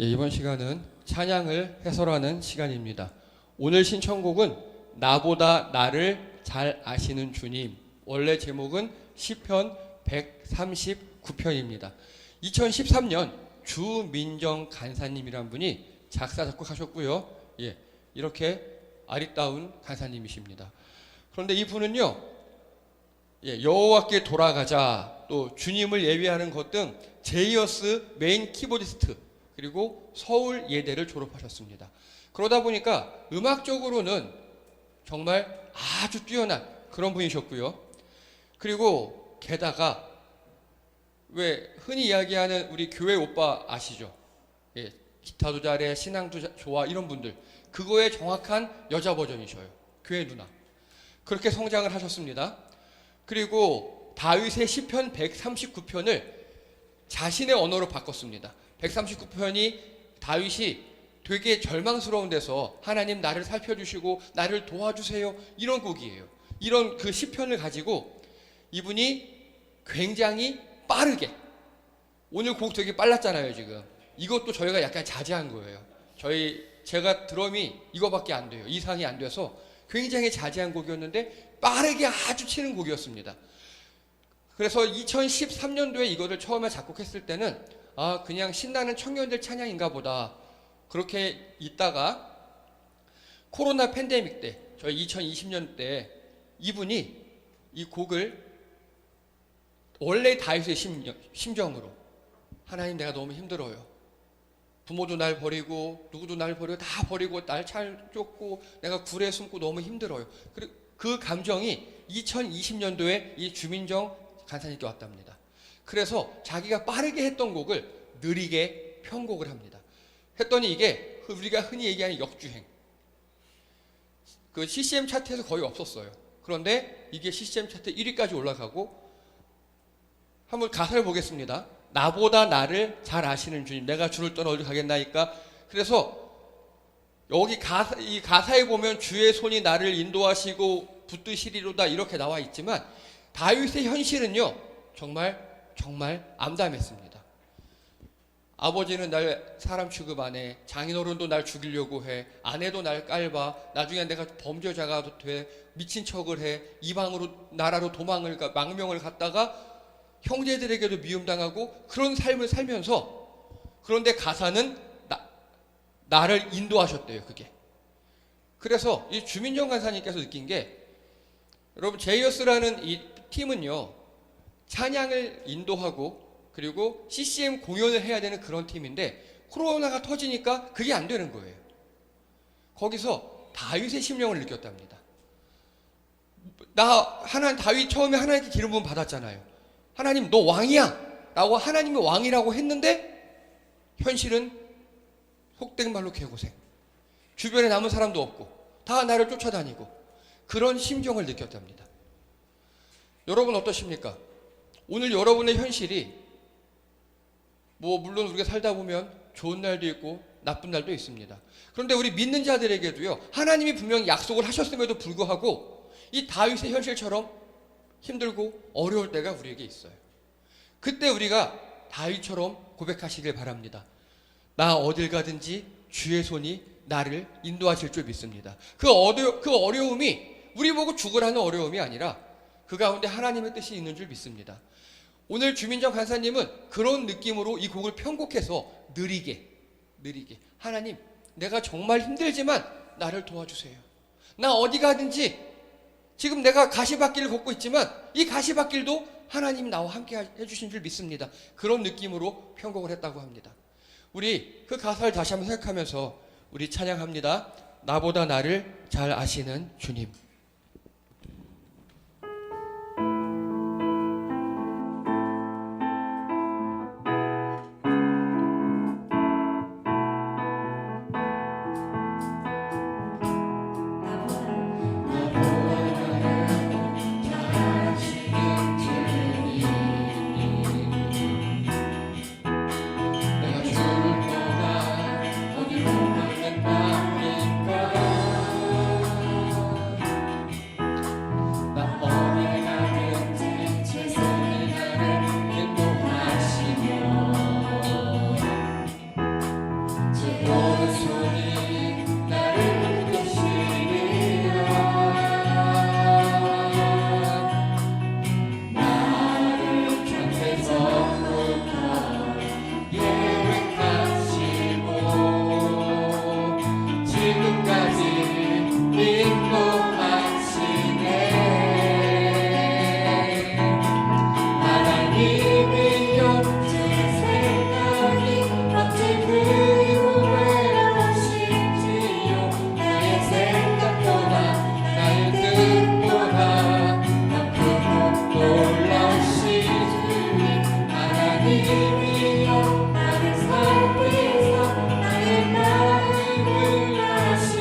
예, 이번 시간은 찬양을 해설하는 시간입니다. 오늘 신청곡은 나보다 나를 잘 아시는 주님. 원래 제목은 시편 139편입니다. 2013년 주민정 간사님이란 분이 작사 작곡하셨고요. 예, 이렇게 아리따운 간사님이십니다. 그런데 이분은요, 예, 여호와께 돌아가자 또 주님을 예배하는 것 등 제이어스 메인 키보디스트 그리고 서울 예대를 졸업하셨습니다. 그러다 보니까 음악적으로는 정말 아주 뛰어난 그런 분이셨고요. 그리고 게다가 왜 흔히 이야기하는 우리 교회 오빠 아시죠? 예, 기타도 잘해, 신앙도 자- 좋아 이런 분들 그거의 정확한 여자 버전이셔요. 교회 누나. 그렇게 성장을 하셨습니다. 그리고 다윗의 시편 139편을 자신의 언어로 바꿨습니다. 139편이 다윗이 되게 절망스러운 데서 하나님 나를 살펴주시고 나를 도와주세요 이런 곡이에요. 이런 그 시편을 가지고 이분이 굉장히 빠르게 오늘 곡 되게 빨랐잖아요 지금 이것도 저희가 약간 자제한 거예요. 저희 제가 드럼이 이거밖에 안 돼요. 이상이 안 돼서 굉장히 자제한 곡이었는데 빠르게 아주 치는 곡이었습니다. 그래서 2013년도에 이거를 처음에 작곡했을 때는 아 그냥 신나는 청년들 찬양인가 보다 그렇게 있다가 코로나 팬데믹 때 저희 2020년 때 이분이 이 곡을 원래 다윗의 심정, 심정으로 하나님 내가 너무 힘들어요. 부모도 날 버리고 누구도 날 버리고 다 버리고 날 잘 쫓고 내가 굴에 숨고 너무 힘들어요. 그 감정이 2020년도에 이 주민정 간사님께 왔답니다. 그래서 자기가 빠르게 했던 곡을 느리게 편곡을 합니다. 했더니 이게 우리가 흔히 얘기하는 역주행. 그 CCM 차트에서 거의 없었어요. 그런데 이게 CCM 차트 1위까지 올라가고 한번 가사를 보겠습니다. 나보다 나를 잘 아시는 주님, 내가 주를 떠나 어디 가겠나이까. 그래서 여기 가사, 이 가사에 보면 주의 손이 나를 인도하시고 붙드시리로다 이렇게 나와 있지만 다윗의 현실은요 정말 정말 암담했습니다. 아버지는 날 사람 취급 안 해. 장인어른도 날 죽이려고 해. 아내도 날 깔봐. 나중에 내가 범죄자가 돼. 미친 척을 해. 이방으로 나라로 도망을 가 망명을 갔다가 형제들에게도 미움당하고 그런 삶을 살면서 그런데 가사는 나, 나를 인도하셨대요. 그게. 그래서 이 주민정 간사님께서 느낀 게 여러분 제이어스라는 이 팀은요 찬양을 인도하고 그리고 CCM 공연을 해야 되는 그런 팀인데 코로나가 터지니까 그게 안 되는 거예요. 거기서 다윗의 심령을 느꼈답니다. 나 하나님 다윗 처음에 하나님께 기름 부음 받았잖아요. 하나님 너 왕이야 라고 하나님이 왕이라고 했는데 현실은 속된 말로 개고생. 주변에 남은 사람도 없고 다 나를 쫓아다니고 그런 심정을 느꼈답니다. 여러분 어떠십니까? 오늘 여러분의 현실이 뭐 물론 우리가 살다 보면 좋은 날도 있고 나쁜 날도 있습니다. 그런데 우리 믿는 자들에게도요. 하나님이 분명히 약속을 하셨음에도 불구하고 이 다윗의 현실처럼 힘들고 어려울 때가 우리에게 있어요. 그때 우리가 다윗처럼 고백하시길 바랍니다. 나 어딜 가든지 주의 손이 나를 인도하실 줄 믿습니다. 그 어려 그 어려움이 우리 보고 죽으라는 어려움이 아니라 그 가운데 하나님의 뜻이 있는 줄 믿습니다. 오늘 주민정 간사님은 그런 느낌으로 이 곡을 편곡해서 느리게 느리게 하나님 내가 정말 힘들지만 나를 도와주세요. 나 어디 가든지 지금 내가 가시밭길을 걷고 있지만 이 가시밭길도 하나님 나와 함께 해주신 줄 믿습니다. 그런 느낌으로 편곡을 했다고 합니다. 우리 그 가사를 다시 한번 생각하면서 우리 찬양합니다. 나보다 나를 잘 아시는 주님.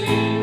you.